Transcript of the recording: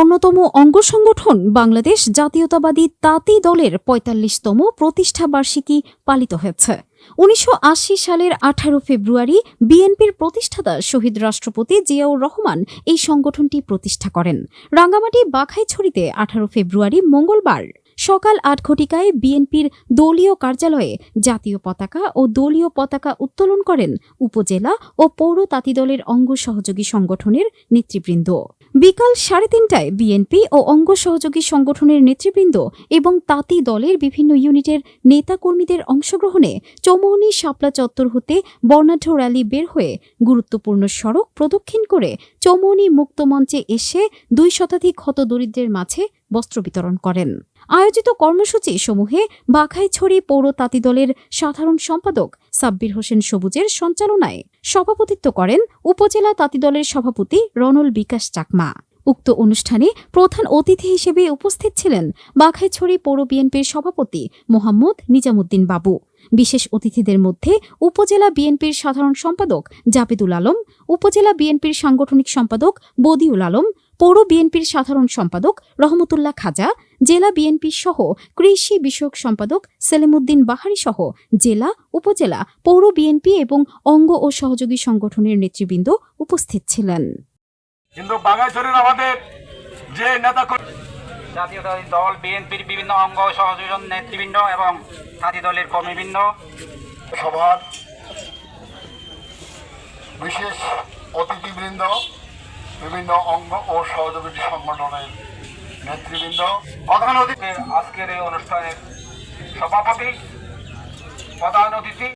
অন্যতম অঙ্গ সংগঠন বাংলাদেশ জাতীয়তাবাদী তাঁতি দলের পঁয়তাল্লিশতম প্রতিষ্ঠা বার্ষিকী পালিত হয়েছে। উনিশশো আশি সালের আঠারো ফেব্রুয়ারি বিএনপির প্রতিষ্ঠাতা শহীদ রাষ্ট্রপতি জিয়াউর রহমান এই সংগঠনটি প্রতিষ্ঠা করেন। রাঙ্গামাটি বাঘাইছড়িতে আঠারো ফেব্রুয়ারি মঙ্গলবার সকাল আট ঘটিকায় বিএনপির দলীয় কার্যালয়ে জাতীয় পতাকা ও দলীয় পতাকা উত্তোলন করেন উপজেলা ও পৌর তাঁতি দলের অঙ্গ সহযোগী সংগঠনের নেতৃবৃন্দ। বিকাল সাড়ে তিনটায় বিএনপি ও অঙ্গ সহযোগী সংগঠনের নেতৃবৃন্দ এবং তাঁতি দলের বিভিন্ন ইউনিটের নেতাকর্মীদের অংশগ্রহণে চৌমৌনি শাপলা চত্বর হতে বর্ণাঢ্য র্যালি বের হয়ে গুরুত্বপূর্ণ সড়ক প্রদক্ষিণ করে চৌমৌনি মুক্তমঞ্চে এসে দুই শতাধিক হতদরিদ্রের মাঝে বস্ত্র বিতরণ করেন। আয়োজিত কর্মসূচি সমূহে বাঘাইছড়ি পৌর তাঁতি দলের সাধারণ সম্পাদক সাব্বির হোসেন সবুজের সঞ্চালনায় সভাপতিত্ব করেন উপজেলা তাঁতি দলের সভাপতি রনল বিকাশ চাকমা। উক্ত অনুষ্ঠানে প্রধান অতিথি হিসেবে উপস্থিত ছিলেন বাঘাইছড়ি পৌর বিএনপির সভাপতি মোহাম্মদ নিজামুদ্দিন বাবু। বিশেষ অতিথিদের মধ্যে উপজেলা বিএনপির সাধারণ সম্পাদক জাবেদুল আলম, উপজেলা বিএনপির সাংগঠনিক সম্পাদক বদিউল আলম পৌর বিএনপির সাধারণ সম্পাদক রহমতুল্লাহ খাজা, জেলা বিএনপি সহ কৃষি বিষয়ক সম্পাদক সেলিমুদ্দিন বাহারি সহ জেলা, উপজেলা, পৌর বিএনপি এবং অঙ্গ ও সহযোগী সংগঠনের নেতৃবৃন্দ উপস্থিত ছিলেন। কিন্তু আমাদের যে নেতা দল, বিএনপির বিভিন্ন অঙ্গ সহযোগী নেতৃবৃন্দ এবং সাথী দলের কর্মীবৃন্দ, সভার বিশেষ অতিথিবৃন্দ বিভিন্ন অঙ্গ ও সহযোগী সংগঠনের নেতৃবৃন্দ প্রধান অতিথি। আজকের এই অনুষ্ঠানের সভাপতি প্রধান অতিথি